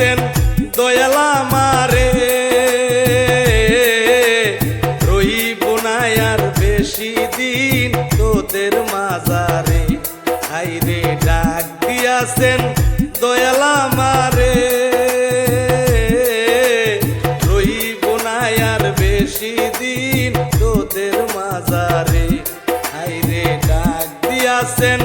দিছেন দয়ালা মারে রহিব আর বেশি দিন তোদের মাজারে। হাইরে ডাক দিয়াছেন দয়ালা মারে রহিব আর বেশি দিন তোদের মাজারে। হাইরে ডাক দিয়াছেন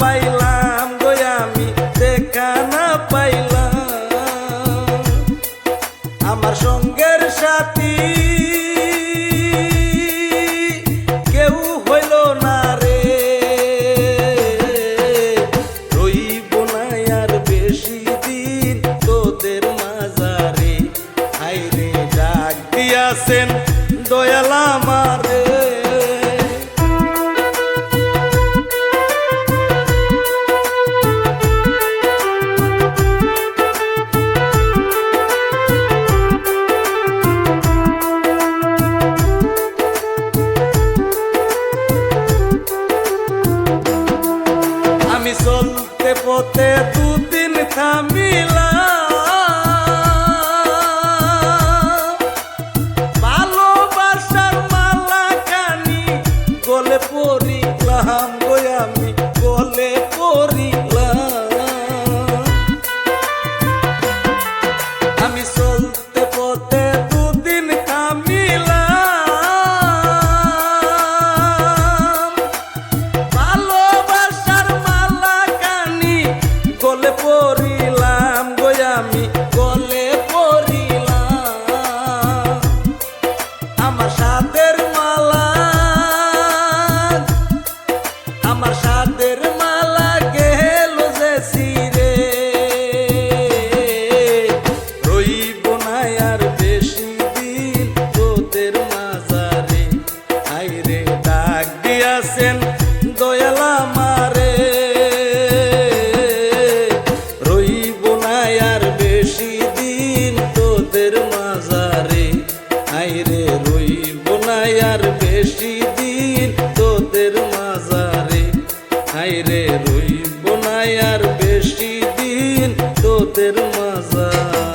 পাইলাম গো আমি ঠিকানা পাইলাম। আমার সঙ্গের সাথী পথে দুদিন থামিলা ভালোবাসার মালা কানি গলে পড়িলাম গো আমি গলে পড়িলাম। নাই আর বেশি দিন তোদের মাজারে। হাইরে রইব নাই আর বেশি দিন তোদের মাজারে।